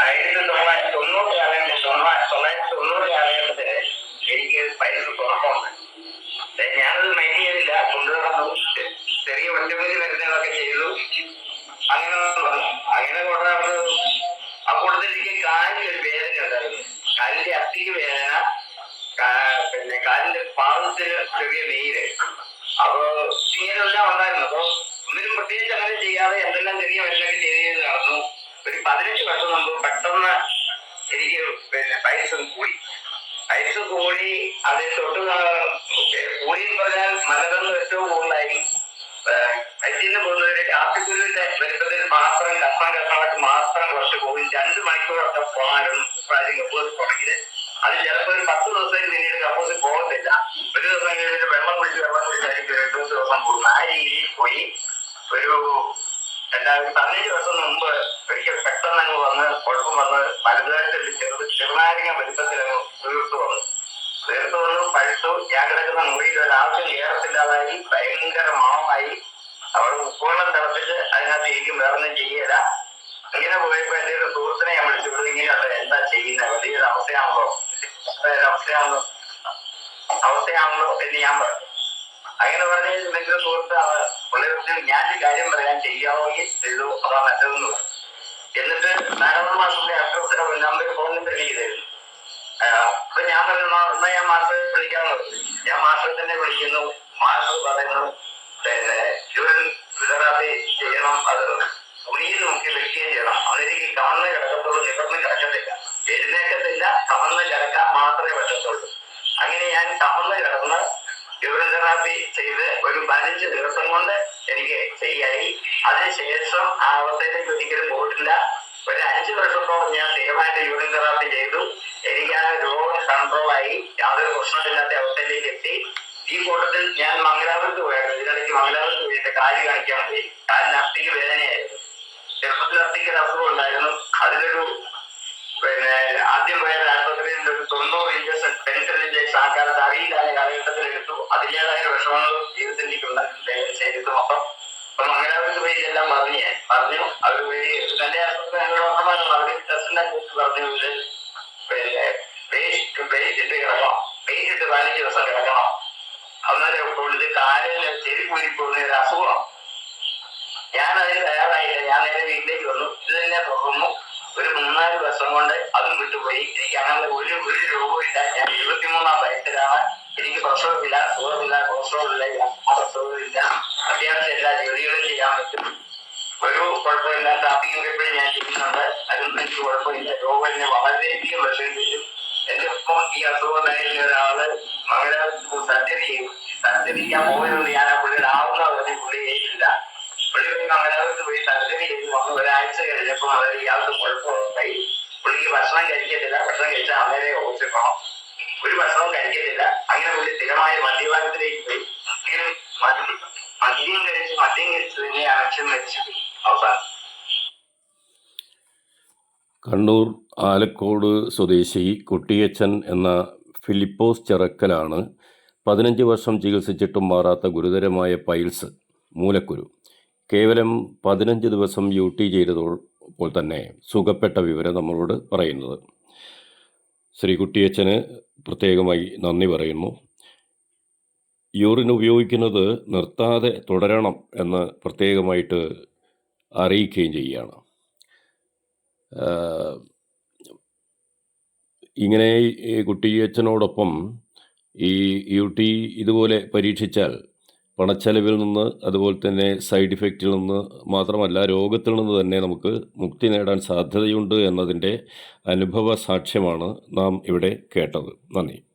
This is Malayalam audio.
ആയിരത്തി തൊള്ളായിരത്തി തൊണ്ണൂറ് കാലഘട്ടത്തിൽ തൊള്ളായിരത്തി തൊണ്ണൂറ്റി കാലഘട്ടത്തിൽ എനിക്ക് പൈസ തുറക്കമുണ്ട് ഞാനത് മൈൻഡ് ചെയ്തില്ല ചെറിയ ഒറ്റമൂലി മരുന്നുകളൊക്കെ ചെയ്തു അങ്ങനെ വന്നു അങ്ങനെ കൊണ്ടുനടന്ന് ആ കൂട്ടത്തിൽ എനിക്ക് കാലിന് ഒരു വേദന ഉണ്ടായിരുന്നു കാലിന്റെ അത്തിക്ക് വേദന പിന്നെ കാലിന്റെ പാദത്തിന് ചെറിയ നീര് അപ്പോ ഇങ്ങനെയെല്ലാം പതിനഞ്ച് വർഷം മുമ്പ് പെട്ടെന്ന് എനിക്ക് പിന്നെ പൈസ കൂടി. പൈസ കൂടി അതിൽ തൊട്ട് കൂടി പറഞ്ഞാൽ മലകന്ന് ഏറ്റവും കൂടുതലായി. വയറ്റിന്ന് പോകുന്നവര് രാത്രിക്കുരുവിന്റെ വലുപ്പത്തിൽ മാത്രം കഷ്ണം കഷ്ണമായിട്ട് മാത്രം കുറച്ച് പോകും രണ്ട് മണിക്കൂറൊക്കെ പോകാനും പ്രാവശ്യം കപ്പോസ് തുടങ്ങിയത് അത് ചിലപ്പോൾ ഒരു പത്ത് ദിവസം പിന്നീട് കപ്പോസ് പോകത്തില്ല. ഒരു ദിവസം കഴിഞ്ഞിട്ട് വെള്ളം കുടിച്ച് വെള്ളം കുടിച്ചായിരിക്കും രണ്ടു ദിവസം പോകും ആ രീതിയിൽ പോയി. ഒരു രണ്ടായിരത്തി പതിനഞ്ച് വർഷം മുമ്പ് ഒരിക്കൽ പെട്ടെന്ന് അങ്ങ് വന്ന് കുഴപ്പം വന്ന് വലുതായിട്ട് ചെറുത് ചെറുനാരിക വലുപ്പത്തിൽ അങ്ങ് തീർത്തു വന്നു. തീർത്തു വന്നു പഴുത്തു ഞാൻ കിടക്കുന്ന മുറിയിൽ ഒരാൾക്കും ഏറത്തില്ലാതായി ഭയങ്കര മണമായി. അവൾ ഉപ്പുവെള്ളം തിളപ്പിച്ച് അതിനകത്ത് ഇരിക്കും വേറൊന്നും ചെയ്യല ഇങ്ങനെ പോയപ്പോ എന്റെ ഒരു സുഹൃത്തിനെ ഞാൻ വിളിച്ചു. ഇവിടെ ഇങ്ങനെയുണ്ട് എന്താ ചെയ്യുന്നത് വലിയൊരു അവസ്ഥയാണല്ലോ. അവസ്ഥയാണല്ലോ അവസ്ഥയാണല്ലോ എന്ന് ഞാൻ പറഞ്ഞു. അങ്ങനെ പറഞ്ഞാൽ എന്റെ സുഹൃത്ത് അവ- പുള്ളി പറഞ്ഞു ഞാനൊരു കാര്യം പറയാൻ ചെയ്യാവുകയും ചെയ്തു അതാ നല്ലതെന്ന് പറഞ്ഞു എന്നിട്ട് നാലാമത് മാസത്തെ അഡ്രസ്സിന്റെ നമ്പർ ഫോൺ നമ്പർ ആ, അപ്പൊ ഞാൻ പറഞ്ഞു "എന്നാ- ഞാൻ മാസ്റ്ററെ വിളിക്കാന്ന് പറഞ്ഞു. ഞാൻ മാസ്റ്ററെ തന്നെ വിളിക്കുന്നു. മാസ്റ്റർ പറയുന്നു പിന്നെ ജീവൻ ഗുജറാത്തി ചെയ്യണം അത് തുണിയിൽ നോക്കി വെക്കുകയും ചെയ്യണം. അതെനിക്ക് കവന്ന് കിടക്കത്തുള്ളൂ നിവർന്ന് കിടക്കത്തില്ല. എഴുന്നേക്കത്തില്ല കവന്ന് കിടക്കാൻ മാത്രമേ പറ്റത്തുള്ളൂ. അങ്ങനെ ഞാൻ കവന്ന് കിടന്ന് യൂറിൻ തെറാപ്പി ചെയ്ത് ഒരു പതിനഞ്ച് ദിവസം കൊണ്ട് എനിക്ക് ശരിയായി അതിനുശേഷം ആ അവസ്ഥയിലേക്ക് ഒരിക്കലും പോയിട്ടില്ല. ഒരു അഞ്ചു വർഷത്തോളം ഞാൻ സ്ഥിരമായിട്ട് യൂറിൻ തെറാപ്പി ചെയ്തു. എനിക്ക് ആ രോഗം കൺട്രോൾ ആയി. യാതൊരു പ്രശ്നമില്ലാത്ത അവസ്ഥയിലേക്ക് എത്തി. ഈ കൂട്ടത്തിൽ ഞാൻ മംഗലാപുരത്ത് പോയായിരുന്നു. ഇതിനിടയ്ക്ക് മംഗലാപുരത്ത് പോയിട്ട് കാൽ കാണിക്കാൻ പോയി. കാലിന് അസ്ഥിക്ക് വേദനയായിരുന്നു. ചെറുപ്പത്തിൽ അസ്ഥിക്ക് ഒരു അസുഖം ഉണ്ടായിരുന്നു. അതിലൊരു പിന്നെ ആദ്യം പോയ ആശുപത്രിയിൽ ഒരു തൊണ്ണൂറ് ഇഞ്ചക്ഷൻ പെൻസിൽ ഇഞ്ചക്ഷൻ ആ കാലത്ത് അറിയില്ലാത്ത കാലഘട്ടത്തിൽ എടുത്തു ജീവിതത്തിൽ എനിക്കുണ്ടായിരുന്നു ശരീരത്തിൽ മൊത്തം അപ്പൊ മംഗലാപുരത്ത് പോയി ഇതെല്ലാം പറഞ്ഞു. ഞാൻ പറഞ്ഞു അവർ പോയി തന്റെ ഡോക്ടർമാരാണ് അവർ ടെസ്റ്റിനെ കുറിച്ച് പറഞ്ഞു. ഇത് പിന്നെ പേസ്റ്റ് ഇട്ട് കിടക്കണം. ഇട്ട് പതിനഞ്ച് ദിവസം കിടക്കണം. അന്നേരം ഇത് കാലിന് ചെവി കൂടി ഒരു അസുഖമാണ് ഞാൻ അതിന് തയ്യാറായില്ല. ഞാൻ നേരെ വീട്ടിലേക്ക് വന്നു. ഇത് തന്നെ ഒരു മൂന്നാൽ വർഷം കൊണ്ട് അതും വിട്ടുപോയി. എനിക്ക് അങ്ങനെ ഒരു ഒരു രോഗമില്ല ഞാൻ ഇരുപത്തിമൂന്നാം വയസ്സിലാണ് എപ്പോഴും ഞാൻ ചെയ്യുന്നുണ്ട് അതൊന്നും എനിക്ക് കുഴപ്പമില്ല രോഗം എന്നെ വളരെയധികം വിഷമിപ്പിച്ചു എന്റെ ഒപ്പം ഈ അസുഖം ഉണ്ടായിരുന്ന ഒരാൾ മകളെ സർജറി ചെയ്തു സർജറി ചെയ്യാൻ പോയതുകൊണ്ട് ഞാൻ ആ പുള്ളിയുടെ ആവുന്ന ഒരു പുള്ളി ചെയ്യില്ല പുള്ളി പോയി പോയി സർജറി ചെയ്ത് വന്ന് ഒരാഴ്ച കഴിഞ്ഞപ്പോൾ അവർ ഇയാൾക്ക് കുഴപ്പമുണ്ടായി പുള്ളിക്ക് ഭക്ഷണം കഴിക്കത്തില്ല ഭക്ഷണം കഴിച്ചാൽ അന്നേരെ ഓർച്ചിക്കണം ഒരു ഭക്ഷണവും കഴിക്കത്തില്ല അങ്ങനെ പുള്ളി സ്ഥിരമായ മദ്യപാനത്തിലേക്ക് പോയി മദ്യം മദ്യം കഴിച്ച് മദ്യം കഴിച്ച് തന്നെയാണ് അച്ഛൻ മരിച്ചു അവസാനം കണ്ണൂർ ആലക്കോട് സ്വദേശി കുട്ടിയച്ചൻ എന്ന ഫിലിപ്പോസ് ചെറക്കലാണ് പതിനഞ്ച് വർഷം ചികിത്സിച്ചിട്ടും മാറാത്ത ഗുരുതരമായ പൈൽസ് മൂലക്കുരു. കേവലം പതിനഞ്ച് ദിവസം യു ടി ചെയ്തപ്പോൾ തന്നെ സുഖപ്പെട്ട വിവരം നമ്മളോട് പറയുന്നത്. ശ്രീ കുട്ടിയച്ചന് പ്രത്യേകമായി നന്ദി പറയുന്നു. യൂറിൻ ഉപയോഗിക്കുന്നത് നിർത്താതെ തുടരണം എന്ന് പ്രത്യേകമായിട്ട് അറിയിക്കുകയും ചെയ്യുകയാണ്. ഇങ്ങനെ ഈ കുട്ടിയച്ചനോടൊപ്പം ഈ യു ടി ഇതുപോലെ പരീക്ഷിച്ചാൽ പണച്ചെലവിൽ നിന്ന് അതുപോലെ തന്നെ സൈഡ് ഇഫക്റ്റിൽ നിന്ന് മാത്രമല്ല രോഗത്തിൽ നിന്ന് തന്നെ നമുക്ക് മുക്തി നേടാൻ സാധ്യതയുണ്ട് എന്നതിന്റെ അനുഭവ സാക്ഷ്യമാണ് നാം ഇവിടെ കേട്ടത്. നന്ദി.